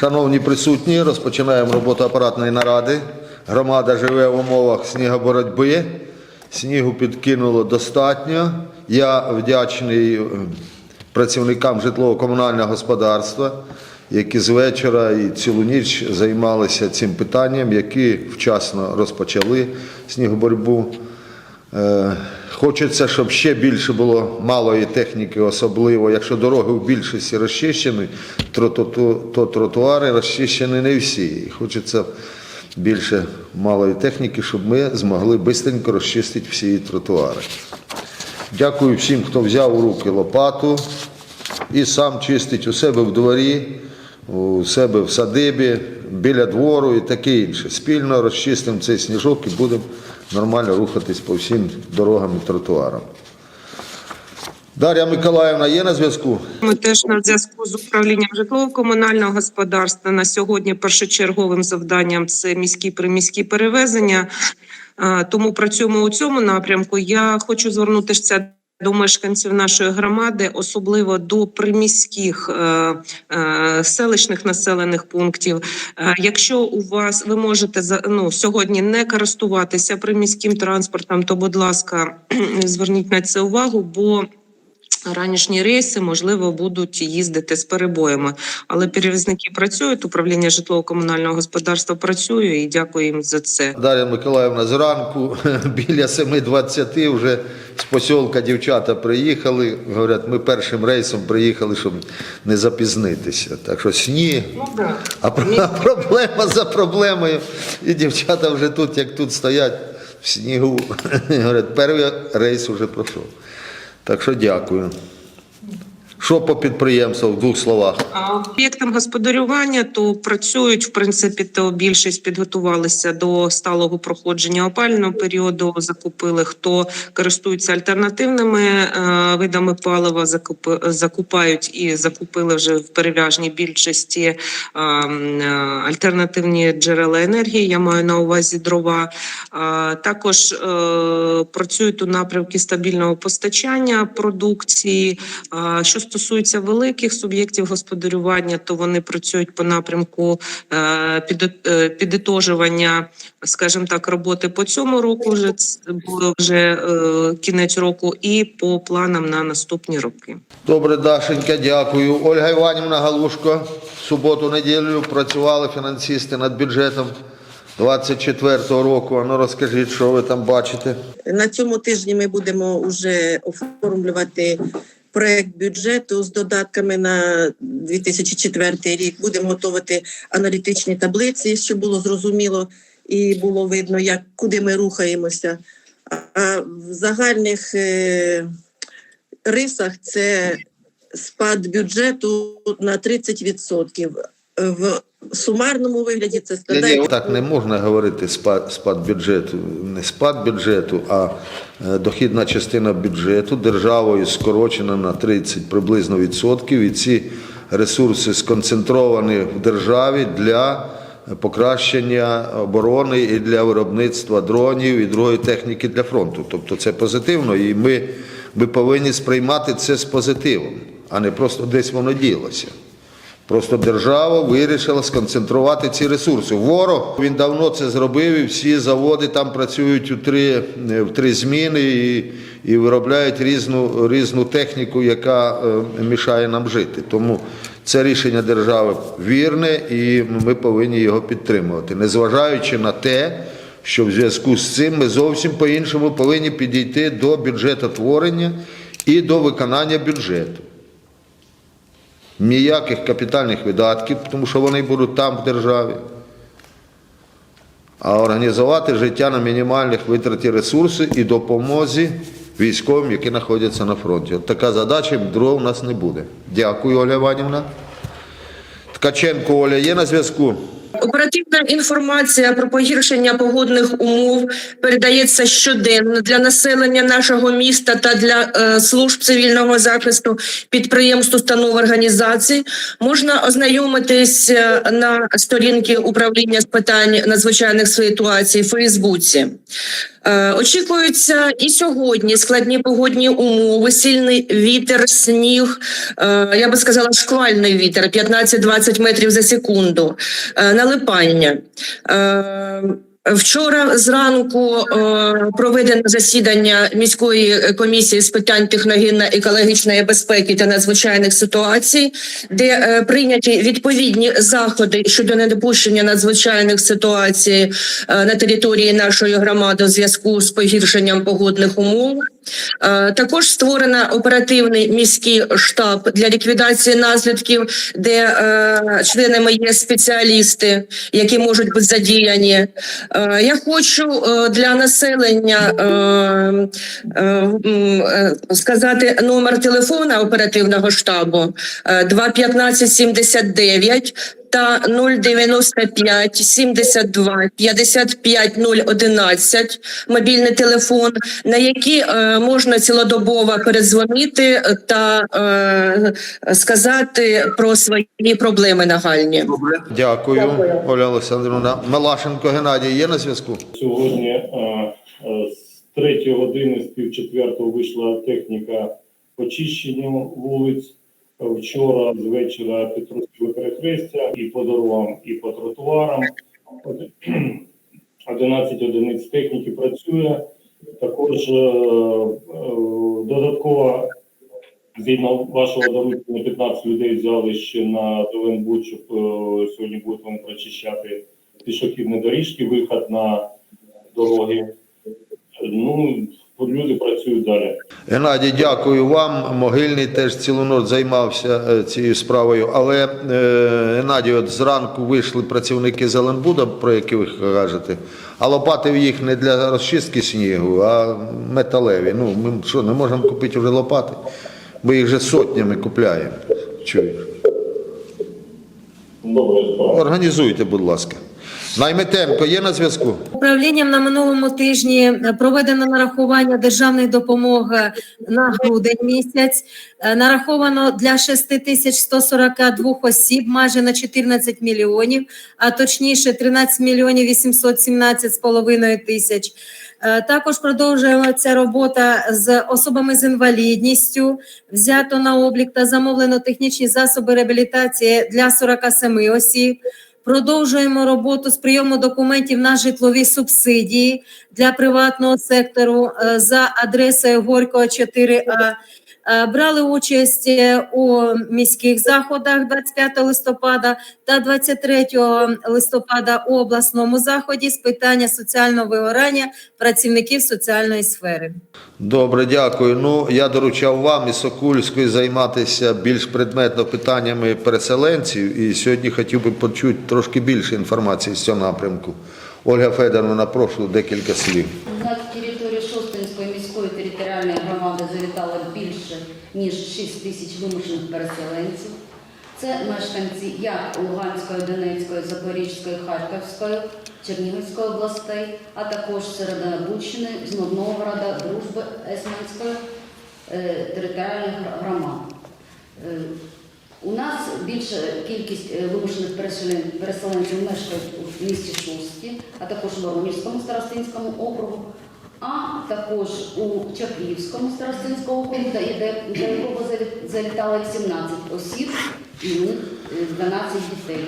Шановні присутні, розпочинаємо роботу апаратної наради. Громада живе в умовах снігоборотьби. Снігу підкинуло достатньо. Я вдячний е, працівникам житлово-комунального господарства, які з вечора і цілу ніч займалися цим питанням, які вчасно розпочали снігоборотьбу. Хочеться, щоб ще більше було малої техніки, особливо якщо дороги в більшості розчищені, то, то, то, то тротуари розчищені не всі. І хочеться більше малої техніки, щоб ми змогли швидко розчистити всі тротуари. Дякую всім, хто взяв у руки лопату і сам чистить у себе в дворі, у себе в садибі, біля двору і таке інше. Спільно розчистимо цей сніжок і будемо нормально рухатись по всім дорогам і тротуарам. Дар'я Миколаївна є на зв'язку? Ми теж на зв'язку з управлінням житлово-комунального господарства на сьогодні першочерговим завданням це міські приміські перевезення. Тому працюємо у цьому напрямку. Я хочу звернутися до мешканців нашої громади, особливо до приміських е, е, селищних населених пунктів. Е, якщо у вас ви можете ну, сьогодні не користуватися приміським транспортом, то будь ласка, зверніть на це увагу, бо Ранішні рейси можливо будуть їздити з перебоями, але перевізники працюють. Управління житлово-комунального господарства працює і дякую їм за це. Дар'я Миколаївна зранку біля 7.20 вже з посілка дівчата приїхали. Говорять, ми першим рейсом приїхали, щоб не запізнитися. Так що сніг, а проблема за проблемою. І дівчата вже тут, як тут стоять в снігу. Говорять, перший рейс вже пройшов. Так що дякую. Що по підприємству в двох словах? Об'єктам господарювання то працюють в принципі, то більшість підготувалися до сталого проходження опального періоду. Закупили хто користується альтернативними е, видами палива, закупи, закупають і закупили вже в переважній більшості е, е, альтернативні джерела енергії. Я маю на увазі дрова. А, Також е, працюють у напрямку стабільного постачання продукції. А, Що стосується великих суб'єктів господарювання, то вони працюють по напрямку е, е, підітожування, скажімо так, роботи по цьому року. Вже було вже е, кінець року, і по планам на наступні роки. Добре, Дашенька, дякую. Ольга Іванівна Галушко, суботу, неділю працювали фінансисти над бюджетом 24-го року. А ну розкажіть, що ви там бачите? На цьому тижні ми будемо вже оформлювати проект бюджету з додатками на 2004 рік. Будемо готувати аналітичні таблиці, щоб було зрозуміло і було видно, як куди ми рухаємося. А в загальних е, рисах це спад бюджету на 30%. В сумарному вигляді це складає Так не можна говорити спад, спад бюджету. Не спад бюджету, а е, дохідна частина бюджету державою скорочена на 30 приблизно відсотків. І ці ресурси сконцентровані в державі для покращення оборони і для виробництва дронів і другої техніки для фронту. Тобто це позитивно, і ми, ми повинні сприймати це з позитивом, а не просто десь воно ділося. Просто держава вирішила сконцентрувати ці ресурси. Ворог він давно це зробив, і всі заводи там працюють у три, в три зміни і, і виробляють різну, різну техніку, яка е, мішає нам жити. Тому це рішення держави вірне, і ми повинні його підтримувати, незважаючи на те, що в зв'язку з цим ми зовсім по-іншому повинні підійти до бюджетотворення і до виконання бюджету. Ніяких капітальних видатків, тому що вони будуть там в державі. А організувати життя на мінімальних витраті ресурсів і допомозі військовим, які знаходяться на фронті. От така задача, другого у нас не буде. Дякую, Оля Іванівна. Ткаченко Оля є на зв'язку? Оперативна інформація про погіршення погодних умов передається щоденно для населення нашого міста та для е, служб цивільного захисту підприємств, установ організацій. Можна ознайомитись е, на сторінці управління з питань надзвичайних ситуацій в Фейсбуці. Е, Очікуються і сьогодні складні погодні умови, сильний вітер, сніг. е, Я би сказала, шквальний вітер 15-20 метрів за секунду. е, Налипання. Вчора зранку е, проведено засідання міської комісії з питань техногенно-екологічної безпеки та надзвичайних ситуацій, де е, прийняті відповідні заходи щодо недопущення надзвичайних ситуацій е, на території нашої громади у зв'язку з погіршенням погодних умов. Е, Також створено оперативний міський штаб для ліквідації наслідків, де е, членами є спеціалісти, які можуть бути задіяні. Е, Я хочу е, для населення е, е, е, сказати номер телефона оперативного штабу е, 21579 та 095 72 55 011 мобільний телефон, на які е, можна цілодобово передзвонити та е, сказати про свої проблеми нагальні. Добре. Дякую, Оля Олександрівна. Малашенко Геннадій є на зв'язку? Сьогодні е, е, з третьої години, з пів четвертого вийшла техніка очищення вулиць. Вчора з вечора підтрусили перехрестя і по дорогам, і по тротуарам. От, 11 одиниць техніки працює. Також е, е, додатково, згідно вашого доручення, 15 людей взяли ще на Доленбуд, щоб е, сьогодні будуть прочищати пішохідні доріжки, виход на дороги. Ну, люди працюють далі. Геннадій, дякую вам. Могильний теж цілу ніч займався е, цією справою. Але е, Геннадій, от зранку вийшли працівники Зеленбуда, про які ви кажете, а лопати в їх не для розчистки снігу, а металеві. Ну, ми що, не можемо купити вже лопати? Ми їх вже сотнями купляємо. Чуєш? Добре. Організуйте, будь ласка. Найметенко є на зв'язку? Управлінням на минулому тижні е, проведено нарахування державної допомоги на грудень місяць. Е, Нараховано для 6142 осіб майже на 14 мільйонів, а точніше 13 мільйонів 817 з половиною тисяч. Е, Також продовжуємо ця робота з особами з інвалідністю. Взято на облік та замовлено технічні засоби реабілітації для 47 осіб. Продовжуємо роботу з прийому документів на житлові субсидії для приватного сектору е, за адресою Горького 4А. Е, Брали участь е, у міських заходах 25 листопада та 23 листопада у обласному заході з питання соціального вигорання працівників соціальної сфери. Добре, дякую. Ну, я доручав вам і Сокульської займатися більш предметно питаннями переселенців, і сьогодні хотів би почути трошки більше інформації з цього напрямку. Ольга Федоровна, прошу декілька слів. На територію Шостинської міської територіальної громади завітало більше ніж 6 тисяч вимушених переселенців. Це мешканці як Луганської, Донецької, Запорізької, Харківської, Чернігівської областей, а також Серединобудщини, з Новгорода, Дружби, Есменської е, територіальних громад. Е, У нас більша кількість е, вимушених переселенців мешкають у місті Шості, а також у Воронівському старостинському округу, а також у Чаплівському старостинському округу, де, до якого завітало 17 осіб, і в них е, 12 дітей.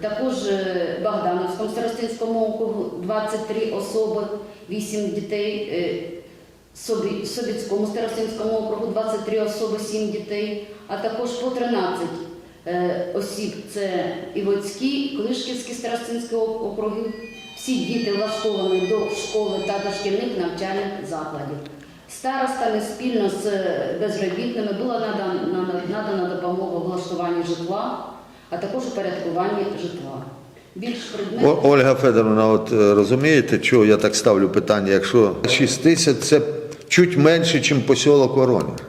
Також е, в Богдановському старостинському округу 23 особи, 8 дітей. е, Собі- Собіцькому старостинському округу 23 особи, 7 дітей, а також по 13 е, осіб. Це Івоцький, Клишківський старостинський ок- округи. Всі діти влаштовані до школи та дошкільних навчальних закладів. Старостами спільно з е, безробітними була надана, надана- допомога у влаштуванні житла, а також упорядкуванні житла. Більш предметно О- Ольга Федоровна, от е, розумієте, чого я так ставлю питання, якщо 6 тисяч це чуть менше, ніж посілок Воронеж.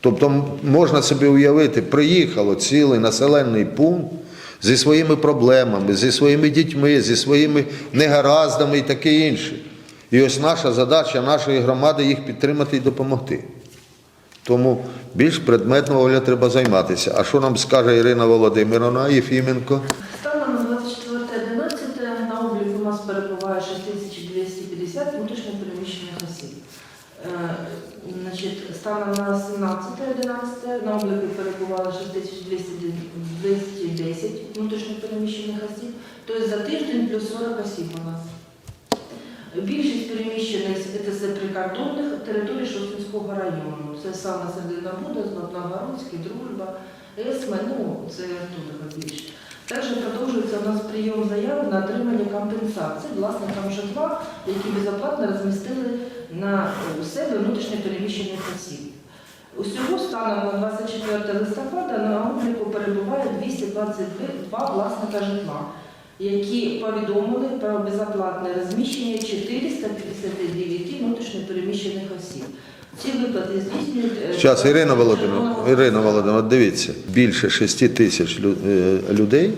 Тобто можна собі уявити, приїхало цілий населений пункт зі своїми проблемами, зі своїми дітьми, зі своїми негараздами і таке інше. І ось наша задача нашої громади їх підтримати і допомогти. Тому більш предметно Оля треба займатися. А що нам скаже Ірина Володимировна Єфіменко? Станом на 24.11 на обліку у нас перебуває 6250 внутрішньо переміщених осіб. Е, Значить, станом на 17.11 на обліку перебувало 6210 внутрішньо переміщених осіб, тобто за тиждень плюс 40 осіб у нас. Більшість переміщених це прикордонних територій Шостинського району. Це саме Серединобуда, Знатногородський, Дружба, Есме, ну це тут більше. Також продовжується у нас прийом заяв на отримання компенсації власникам житла, які безоплатно розмістили на у себе внутрішньо переміщених осіб. Усього станом на 24 листопада на обліку перебуває 222 власника житла, які повідомили про безоплатне розміщення 459 внутрішньо переміщених осіб. Ці виплати здійснюють е, Зараз, Ірина за Володимировна, Ірина Володимировна, дивіться, більше 6 тисяч е, людей,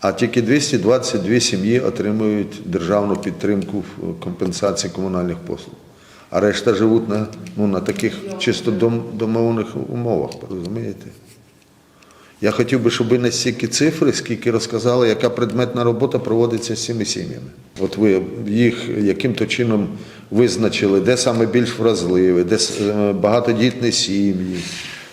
а тільки 222 сім'ї отримують державну підтримку в компенсації комунальних послуг. А решта живуть на, ну, на таких чисто дом, домовних умовах, розумієте? Я хотів би, щоб ви не стільки цифри, скільки розказали, яка предметна робота проводиться з цими сім'ями. От ви їх яким-то чином визначили, де саме більш вразливі, де е, багатодітні сім'ї,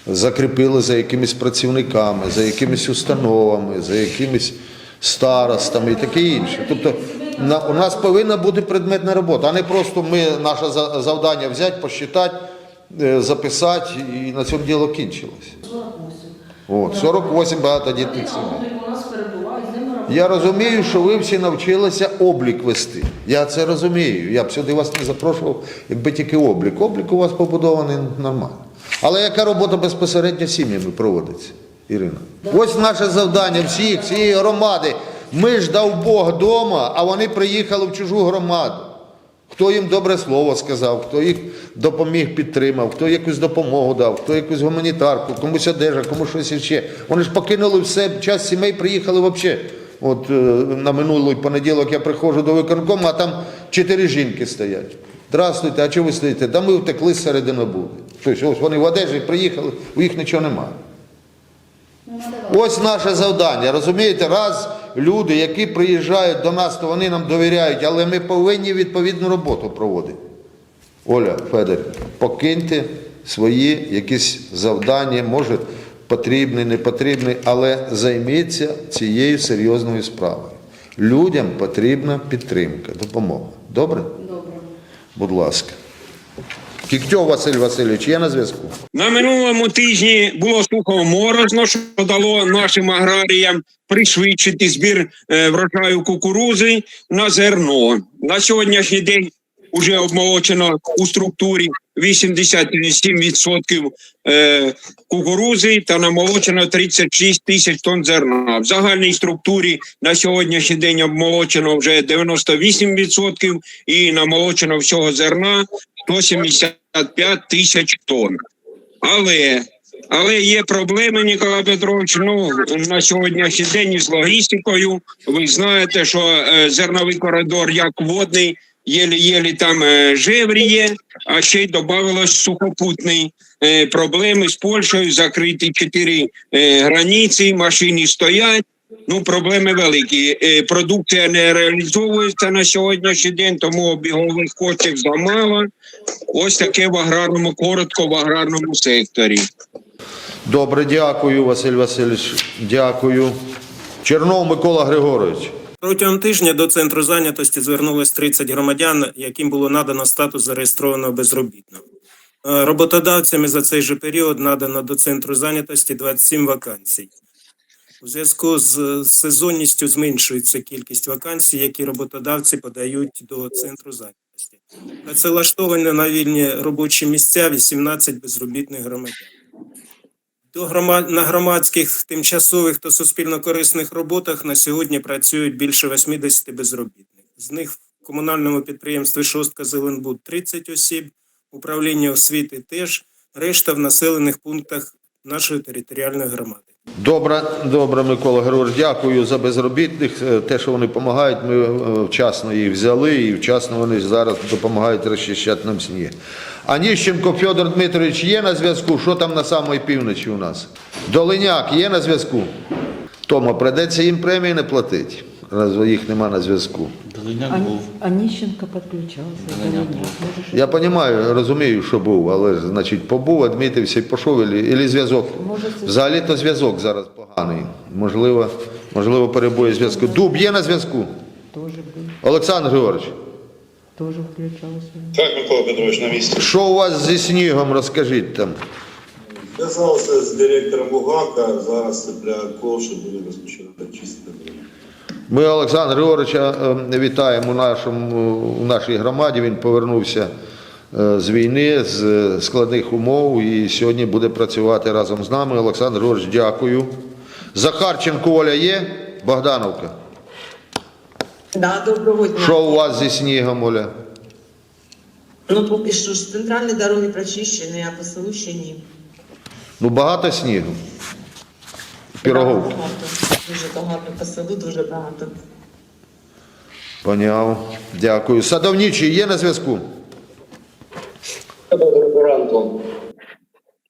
закріпили за якимись працівниками, за якимись установами, за якимись старостами і таке інше. Тобто на, у нас повинна бути предметна робота, а не просто ми наше завдання взяти, посчитати, е, записати і на цьому діло кінчилось. 48. От, 48 багатодітних сімей. Я розумію, що ви всі навчилися облік вести. Я це розумію. Я б сюди вас не запрошував, якби тільки облік. Облік у вас побудований нормально. Але яка робота безпосередньо сім'ями проводиться, Ірина? Ось наше завдання всіх, всієї громади. Ми ж дав Бог вдома, а вони приїхали в чужу громаду. Хто їм добре слово сказав, хто їх допоміг, підтримав, хто якусь допомогу дав, хто якусь гуманітарку, комусь одежа, комусь щось іще. Вони ж покинули все, час сімей приїхали взагалі. От е, на минулий понеділок я приходжу до виконкому, а там чотири жінки стоять. Здравствуйте, а чого ви стоїте? Да ми втекли з середини були. Тобто ось вони в одежі приїхали, у їх нічого немає. Ось наше завдання. Розумієте, раз люди, які приїжджають до нас, то вони нам довіряють, але ми повинні відповідну роботу проводити. Оля Федор, покиньте свої якісь завдання, може потрібні, не потрібні, але займіться цією серйозною справою. Людям потрібна підтримка, допомога. Добре? Добре. Будь ласка. Кіктьов Василь Васильович, є на зв'язку? На минулому тижні було слухово морозно, що дало нашим аграріям пришвидшити збір е, врожаю кукурузи на зерно. На сьогоднішній день вже обмолочено у структурі 87% е, кукурузи та намолочено 36 тисяч тонн зерна. В загальній структурі на сьогоднішній день обмолочено вже 98% і намолочено всього зерна 175 тисяч тонн. Але, але є проблеми, Ніколай Петрович. Ну на сьогоднішній день із логістикою. Ви знаєте, що е, зерновий коридор як водний, єлі-єлі там е, жевріє, а ще й додавалось сухопутний. Е, проблеми з Польщею, закриті чотири е, границі, машини стоять. Ну, проблеми великі. Е, Продукція не реалізовується на сьогоднішній день, тому обігових коштів замало. Ось таке в аграрному, коротко в аграрному секторі. Добре, дякую, Василь Васильович. Дякую. Чернов Микола Григорович. Протягом тижня до центру зайнятості звернулось 30 громадян, яким було надано статус зареєстрованого безробітного. Е, Роботодавцями за цей же період надано до центру зайнятості 27 вакансій. У зв'язку з сезонністю зменшується кількість вакансій, які роботодавці подають до центру зайнятості. Працевлаштовані на вільні робочі місця 18 безробітних громадян. До громад... на громадських, тимчасових та суспільно-корисних роботах на сьогодні працюють більше 80 безробітних. З них в комунальному підприємстві Шостка Зеленбуд 30 осіб, управління освіти теж, решта в населених пунктах нашої територіальної громади. Добре, добре, Микола Григорович, дякую за безробітних. Е, Те, що вони допомагають, ми е, вчасно їх взяли і вчасно вони зараз допомагають розчищати нам сніг. Аніщенко Федор Дмитрович є на зв'язку? Що там на самої півночі у нас? Долиняк є на зв'язку? Тома, прийдеться їм премії не платити, раз їх нема на зв'язку. Долиняк був. Аніщенко підключався. Був. Я розумію, розумію, що був, але значить, побув, відмітився і пішов, і зв'язок. Взагалі то зв'язок зараз поганий. Можливо, можливо, перебої зв'язку. Дуб є на зв'язку? Олександр Григорович, теж включався. Так, Микола Петрович, на місці. що у вас зі снігом, розкажіть там. Зв'язався з директором УГАКа, зараз цепляю ковш і буду розпочинати чистити. Ми Олександра Григоровича е, вітаємо у, нашому, у нашій громаді. Він повернувся е, з війни, з складних умов і сьогодні буде працювати разом з нами. Олександр Григорович, дякую. Захарченко Оля є? Богдановка. Да, доброго дня. Що у вас зі снігом, Оля? Ну, поки що ж центральні дороги прочищені, а по селу ще ні. Ну, багато снігу. Піроговки. Да, багато. Селу, дуже багато. Поняв. Дякую. Садовничий є на зв'язку? Доброго ранку.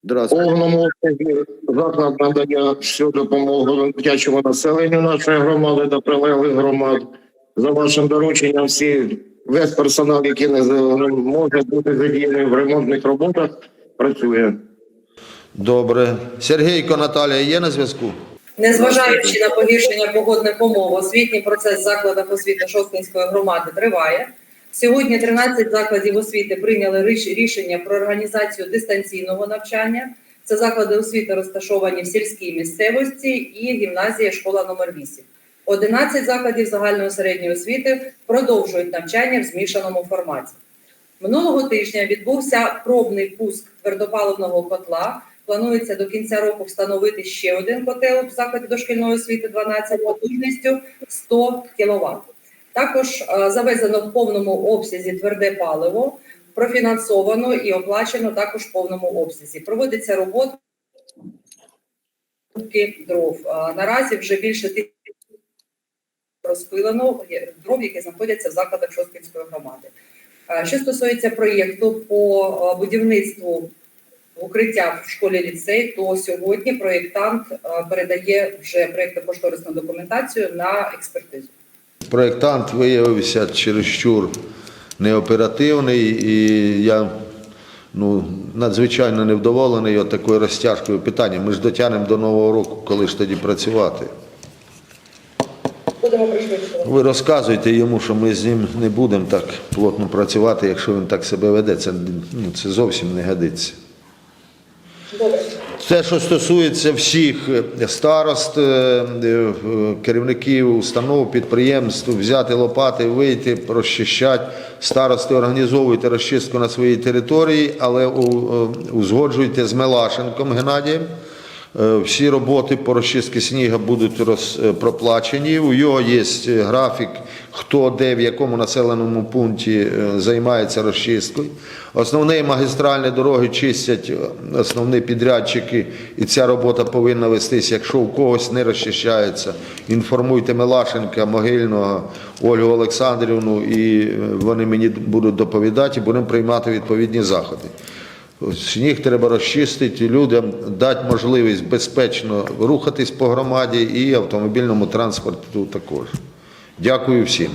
Здравствуйте. повному обсязі заклад надання всю допомогу дитячому населенню нашої громади та прилеглих громад. За вашим дорученням, всі весь персонал, який не може бути задіяний в ремонтних роботах, працює. Добре. Сергійко Наталія є на зв'язку? Незважаючи на погіршення погодних умов, освітній процес в закладах освіти Шосткинської громади триває. Сьогодні 13 закладів освіти прийняли рішення про організацію дистанційного навчання. Це заклади освіти розташовані в сільській місцевості і гімназія школа номер 8. 11 закладів загальної середньої освіти продовжують навчання в змішаному форматі. Минулого тижня відбувся пробний пуск твердопаливного котла. Планується до кінця року встановити ще один котел в закладі дошкільної освіти 12 потужністю 100 кВт. Також е, завезено в повному обсязі тверде паливо, профінансовано і оплачено також в повному обсязі. Проводиться робота дров. Е, Наразі вже більше тисячі розпилено дров, які знаходяться в закладах Шосткінської громади. Е, Що стосується проєкту по е, укриття в школі ліцей, то сьогодні проєктант е, передає вже проєктно-кошторисну документацію на експертизу. Проєктант виявився чересчур неоперативний, і я ну, надзвичайно невдоволений от такою розтяжкою питання. Ми ж дотягнемо до Нового року, коли ж тоді працювати. Ви розказуйте йому, що ми з ним не будемо так плотно працювати, якщо він так себе веде. Це, ну, це зовсім не годиться. Те, що стосується всіх е, старост, е, е, керівників установ, підприємств, взяти лопати, вийти, розчищати. Старости організовуйте розчистку на своїй території, але узгоджуйте з Мелашенком Геннадієм. Всі роботи по розчистці снігу будуть роз, е, проплачені. У його є графік, хто де, в якому населеному пункті е, займається розчисткою. Основні магістральні дороги чистять е, основні підрядчики, і ця робота повинна вестись. Якщо у когось не розчищається, інформуйте Мелашенка, Могильного, Ольгу Олександрівну, і е, вони мені будуть доповідати, і будемо приймати відповідні заходи. Сніг треба розчистити, людям дати можливість безпечно рухатись по громаді і автомобільному транспорту також. Дякую всім.